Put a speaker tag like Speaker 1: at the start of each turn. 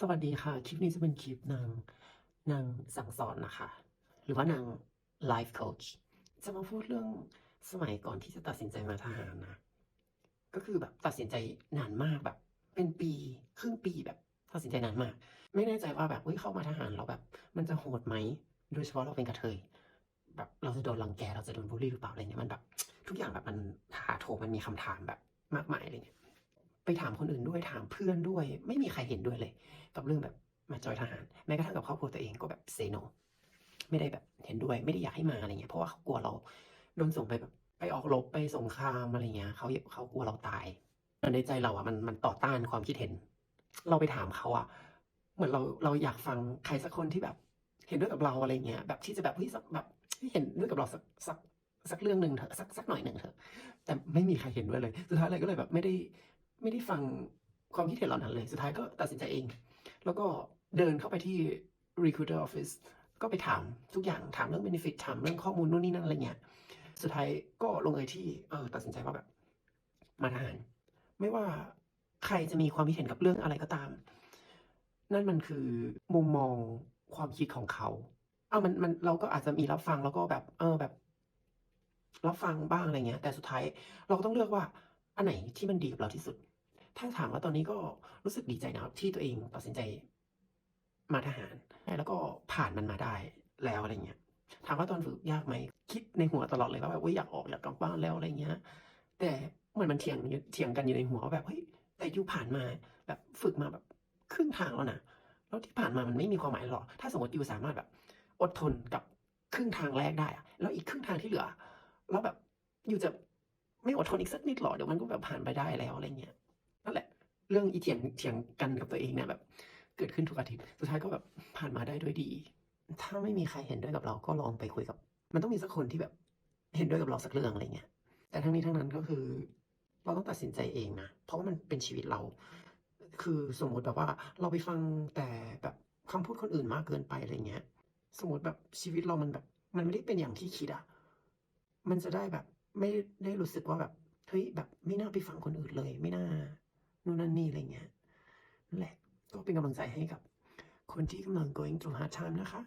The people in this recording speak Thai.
Speaker 1: สวัสดีค่ะ คลิปนี้จะเป็นคลิปนางนางสั่งสอนนะคะ หรือว่านางไลฟ์โค้ชจะมาพูดเรื่องสมัยก่อนที่จะตัดสินใจมาทหารนะ ก็คือแบบตัดสินใจนานมากแบบ เป็นปีครึ่งปีแบบตัดสินใจนานมาก ไม่แน่ใจว่าแบบเฮ้ยเข้ามาทหารเราแบบ มันจะโหดไหมโดยเฉพาะเราเป็นกระเทยแบบเราจะโดนรังแกเราจะโดนบูลลี่หรือเปล่าอะไรเงี้ยมันแบบ ทุกอย่างแบบมันถาโถมมันมีคำถามแบบมากมายอะไรเงี้ย ไปถามคนอื่นด้วยถามเพื่อนด้วย ไม่มีใครเห็นด้วยเลย กับเรื่องแบบมาจอยทหาร แม้กระทั่งกับครอบครัวตัวเองก็แบบเซโนไม่ได้แบบเห็นด้วยไม่ได้อยากให้มาอะไรเงี้ยเพราะว่าเขากลัวเราโดนส่งไปแบบไปออกรบไปสงครามอะไรเงี้ยเขาเขากลัวเราตายแต่ในใจเราอะมันมันต่อต้านความคิดเห็น เราไปถามเขาอะเหมือนเราเราอยากฟังใครสักคนที่แบบ เห็นด้วยกับเราอะไรเงี้ยแบบที่จะแบบเฮ้ยแบบเห็นด้วยกับเราสักสักสักเรื่องหนึ่งเถอะสักสักหน่อยหนึ่งเถอะแต่ไม่มีใครเห็นด้วยเลย สุดท้ายเลยก็เลยแบบไม่ได้ ไม่ได้ฟังความคิดเห็นเหล่านั้นเลย สุดท้ายก็ตัดสินใจเอง แล้วก็เดินเข้าไปที่ recruiter office ก็ไปถามทุกอย่างถามเรื่อง benefit ถามเรื่องข้อมูลนู่นนี่นั่นอะไรเงี้ย สุดท้ายก็ลงเอยที่เออตัดสินใจว่าแบบ มาทหาร ไม่ว่าใครจะมีความคิดเห็นกับเรื่องอะไรก็ตาม นั่นมันคือมุมมองความคิดของเขาเอามันมันเราก็อาจจะมีรับฟังแล้วก็แบบ เออแบบรับฟังบ้างอะไรเงี้ย แต่สุดท้ายเราก็ต้องเลือกว่าอันไหนที่มันดีกับเราที่สุด ถ้าถามว่าตอนนี้ก็รู้สึกดีใจนะครับ ที่ตัวเองตัดสินใจมาทหารแล้วก็ผ่านมันมาได้แล้วอะไรเงี้ยถามว่าตอนฝึกยากไหมคิดในหัวตลอดเลยว่าแบบว่าอยากออกอยากกลับบ้านแล้วอะไรเงี้ย แต่เหมือนมันเถียงเถียงกันอยู่ในหัวว่าแบบเฮ้ยแต่ยูผ่านมาแบบฝึกมาแบบครึ่งทางแล้วนะแล้วที่ผ่านมามันไม่มีความหมายหรอกถ้าสมมติยูสามารถแบบอดทนกับครึ่งทางแรกได้อะแล้วอีกครึ่งทางที่เหลือแล้วแบบยูจะไม่อดทนอีกสักนิดหรอเดี๋ยวมันก็แบบผ่านไปได้แล้วอะไรเงี้ย เรื่องอีเถียงเถียงกันกับตัวเองเนี่ยแบบ เกิดขึ้นทุกอาทิตย์สุดท้ายก็แบบผ่านมาได้ด้วยดี ถ้าไม่มีใครเห็นด้วยกับเราก็ลองไปคุยกับ มันต้องมีสักคนที่แบบ เห็นด้วยกับเราสักเรื่องอะไรเงี้ยแต่ทั้งนี้ทั้งนั้นก็คือ เราต้องตัดสินใจเองนะเพราะว่ามันเป็นชีวิตเรา คือสมมติแบบว่าเราไปฟังแต่แบบคำพูดคนอื่นมากเกินไปอะไรเงี้ย สมมติแบบชีวิตเรามันแบบ มันไม่ได้เป็นอย่างที่คิดอะมันจะได้แบบไม่ได้รู้สึกว่าแบบเฮ้ยแบบไม่น่าไปฟังคนอื่นเลย ไม่น่า นู่นนั่นนี่อะไรเงี้ยนั่นแหละก็เป็นกำลังใจให้กับคนที่กำลัง going through hard time นะคะ